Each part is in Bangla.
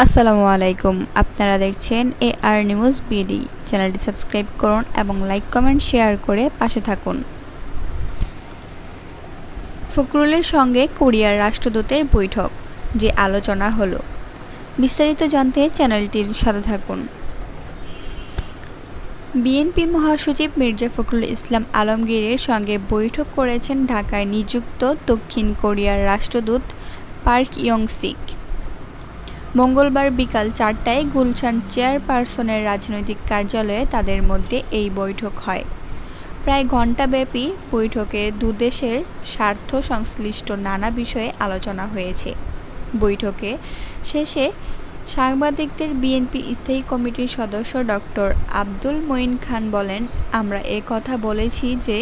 আসসালামু আলাইকুম। আপনারা দেখছেন এ আর নিউজ বিডি চ্যানেলটি সাবস্ক্রাইব করুন এবং লাইক, কমেন্ট, শেয়ার করে পাশে থাকুন। ফখরুলের সঙ্গে কোরিয়ার রাষ্ট্রদূতের বৈঠক। যে আলোচনা হলো। বিস্তারিত জানতে চ্যানেলটির সাথে থাকুন। বিএনপি মহাসচিব মির্জা ফখরুল ইসলাম আলমগীরের সঙ্গে বৈঠক করেছেন ঢাকায় নিযুক্ত দক্ষিণ কোরিয়ার রাষ্ট্রদূত পার্ক ইয়ং সিক মঙ্গলবার বিকাল চারটায় গুলশান চেয়ারপারসনের রাজনৈতিক কার্যালয়ে তাদের মধ্যে এই বৈঠক হয়। প্রায় ঘণ্টাব্যাপী বৈঠকে দুদেশের স্বার্থ সংশ্লিষ্ট নানা বিষয়ে আলোচনা হয়েছে। বৈঠকে শেষে সাংবাদিকদের বিএনপির স্থায়ী কমিটির সদস্য ডক্টর আব্দুল মঈন খান বলেন, আমরা এ কথা বলেছি যে,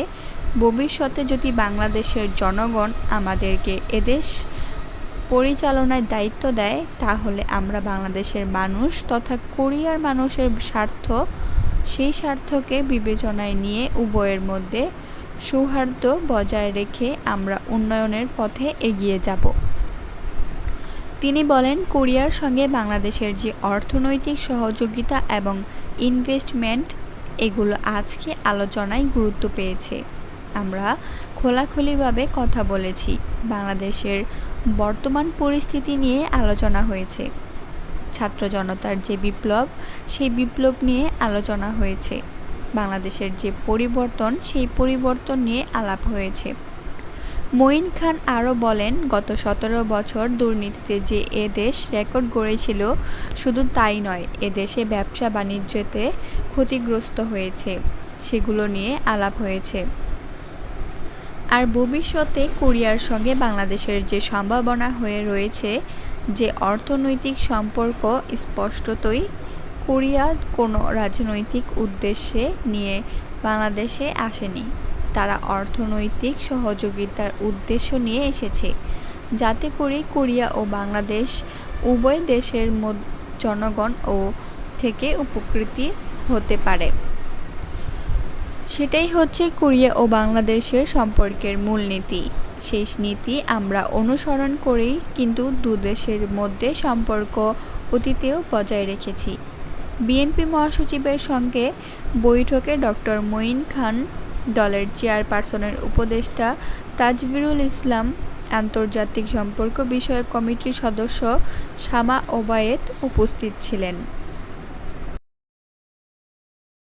ভবিষ্যতে যদি বাংলাদেশের জনগণ আমাদেরকে এদেশ পরিচালনায় দায়িত্ব দেয়, তাহলে আমরা বাংলাদেশের মানুষ তথা কোরিয়ার মানুষের স্বার্থ, সেই স্বার্থকে বিবেচনায় নিয়ে উভয়ের মধ্যে সৌহার্দ্য বজায় রেখে আমরা উন্নয়নের পথে এগিয়ে যাব। তিনি বলেন, কোরিয়ার সঙ্গে বাংলাদেশের যে অর্থনৈতিক সহযোগিতা এবং ইনভেস্টমেন্ট এগুলো আজকে আলোচনায় গুরুত্ব পেয়েছে। আমরা খোলাখুলিভাবে কথা বলেছি। বাংলাদেশের বর্তমান পরিস্থিতি নিয়ে আলোচনা হয়েছে। ছাত্র জনতার যে বিপ্লব, সেই বিপ্লব নিয়ে আলোচনা হয়েছে। বাংলাদেশের যে পরিবর্তন, সেই পরিবর্তন নিয়ে আলাপ হয়েছে। মঈন খান আরও বলেন, গত সতেরো বছর দুর্নীতিতে যে এ দেশ রেকর্ড গড়েছিল, শুধু তাই নয়, এ দেশে ব্যবসা বাণিজ্যতে ক্ষতিগ্রস্ত হয়েছে। সেগুলো নিয়ে আলাপ হয়েছে। আর ভবিষ্যতে কোরিয়ার সঙ্গে বাংলাদেশের যে সম্ভাবনা হয়ে রয়েছে, যে অর্থনৈতিক সম্পর্ক স্পষ্টতই কোরিয়া কোনো রাজনৈতিক উদ্দেশ্যে নিয়ে বাংলাদেশে আসেনি। তারা অর্থনৈতিক সহযোগিতার উদ্দেশ্য নিয়ে এসেছে। যাতে করে কোরিয়া ও বাংলাদেশ উভয় দেশের জনগণ ও থেকে উপকৃতি হতে পারে। সেটাই হচ্ছে কোরিয়া ও বাংলাদেশের সম্পর্কের মূলনীতি সেই নীতি আমরা অনুসরণ করেই কিন্তু দু দেশের মধ্যে সম্পর্ক অতীতেও বজায় রেখেছি। বিএনপি মহাসচিবের সঙ্গে বৈঠকে ডক্টর মঈন খান, দলের চেয়ারপারসনের উপদেষ্টা তাজবিরুল ইসলাম, আন্তর্জাতিক সম্পর্ক বিষয়ক কমিটির সদস্য শামা ওবায়েত উপস্থিত ছিলেন।